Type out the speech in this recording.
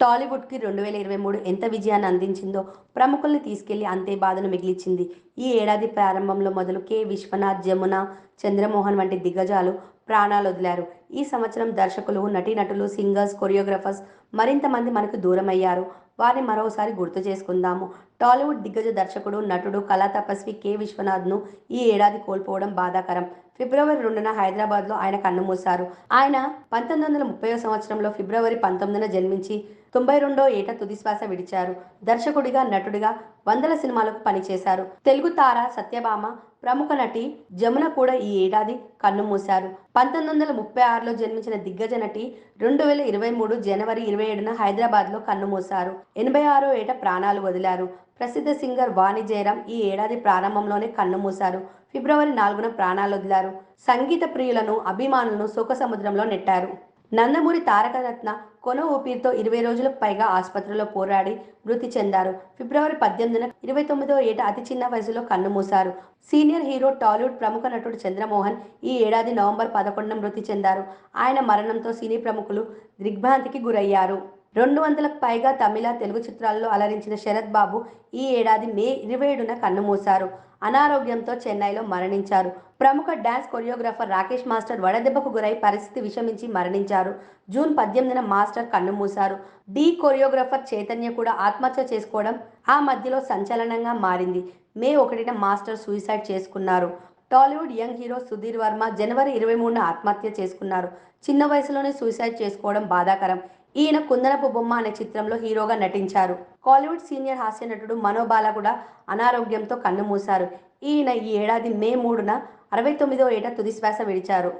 టాలీవుడ్కి రెండు వేల ఇరవై మూడు ఎంత విజయాన్ని అందించిందో ప్రముఖుల్ని తీసుకెళ్ళి అంతే బాధను మిగిలిచింది. ఈ ఏడాది ప్రారంభంలో మొదలు కె. విశ్వనాథ్ జమున చంద్రమోహన్ వంటి దిగ్గజాలు ప్రాణాలు వదిలారు. ఈ సంవత్సరం దర్శకులు నటీనటులు సింగర్స్ కొరియోగ్రఫర్స్ మరింత మంది మనకు దూరమయ్యారు. వారిని మరోసారి గుర్తు చేసుకుందాము. టాలీవుడ్ దిగ్గజ దర్శకుడు నటుడు కళా తపస్వి కె. విశ్వనాథ్ను ఈ ఏడాది కోల్పోవడం బాధాకరం. ఫిబ్రవరి రెండున హైదరాబాద్లో ఆయన కన్నుమూశారు ఆయన పంతొమ్మిది వందల ముప్పై సంవత్సరంలో ఫిబ్రవరి పంతొమ్మిదిన జన్మించి తొంభై రెండో ఏట తుదిశ్వాస విడిచారు. దర్శకుడిగా నటుడిగా వందల సినిమాలకు పనిచేశారు. తెలుగు తార సత్యభామ ప్రముఖ నటి జమున కూడా ఈ ఏడాది కన్నుమూశారు పంతొమ్మిది వందల ముప్పై ఆరులో జన్మించిన దిగ్గజ నటి రెండు వేల ఇరవై మూడు జనవరి ఇరవై ఏడున హైదరాబాద్లో కన్నుమూశారు ఎనభై ఆరో ఏట ప్రాణాలు వదిలారు. ప్రసిద్ధ సింగర్ వాణి జయరాం ఈ ఏడాది ప్రారంభంలోనే కన్నుమూశారు ఫిబ్రవరి నాలుగున ప్రాణాలు వదిలారు. సంగీత ప్రియులను అభిమానులను శోక సముద్రంలో నెట్టారు. నందమూరి తారకరత్న కొన ఊపిరితో ఇరవై రోజులకు పైగా ఆసుపత్రిలో పోరాడి మృతి చెందారు. ఫిబ్రవరి పద్దెనిమిదిన ఇరవై తొమ్మిదో ఏట అతి చిన్న వయసులో కన్నుమూశారు సీనియర్ హీరో టాలీవుడ్ ప్రముఖ నటుడు చంద్రమోహన్ ఈ ఏడాది నవంబర్ పదకొండున మృతి చెందారు. ఆయన మరణంతో సినీ ప్రముఖులు దిగ్భ్రాంతికి గురయ్యారు. రెండు వందలకు పైగా తమిళ తెలుగు చిత్రాల్లో అలరించిన శరత్ బాబు ఈ ఏడాది మే ఇరవై ఏడున కన్నుమూశారు అనారోగ్యంతో చెన్నైలో మరణించారు. ప్రముఖ డ్యాన్స్ కొరియోగ్రాఫర్ రాకేష్ మాస్టర్ వడదెబ్బకు గురై పరిస్థితి విషమించి మరణించారు. జూన్ పద్దెనిమిదిన మాస్టర్ కన్నుమూశారు డి కొరియోగ్రాఫర్ చైతన్య కూడా ఆత్మహత్య చేసుకోవడం ఆ మధ్యలో సంచలనంగా మారింది. మే ఒకటిన మాస్టర్ సూసైడ్ చేసుకున్నారు. టాలీవుడ్ యంగ్ హీరో సుధీర్ వర్మ జనవరి ఇరవై మూడున ఆత్మహత్య చేసుకున్నారు. చిన్న వయసులోనే సూసైడ్ చేసుకోవడం బాధాకరం. ఈయన కుందనపు బొమ్మ అనే చిత్రంలో హీరోగా నటించారు. కాలీవుడ్ సీనియర్ హాస్య నటుడు మనోబాల కూడా అనారోగ్యంతో కన్నుమూశారు ఈయన ఈ ఏడాది మే మూడున అరవై తొమ్మిదో ఏట తుదిశ్వాస విడిచారు.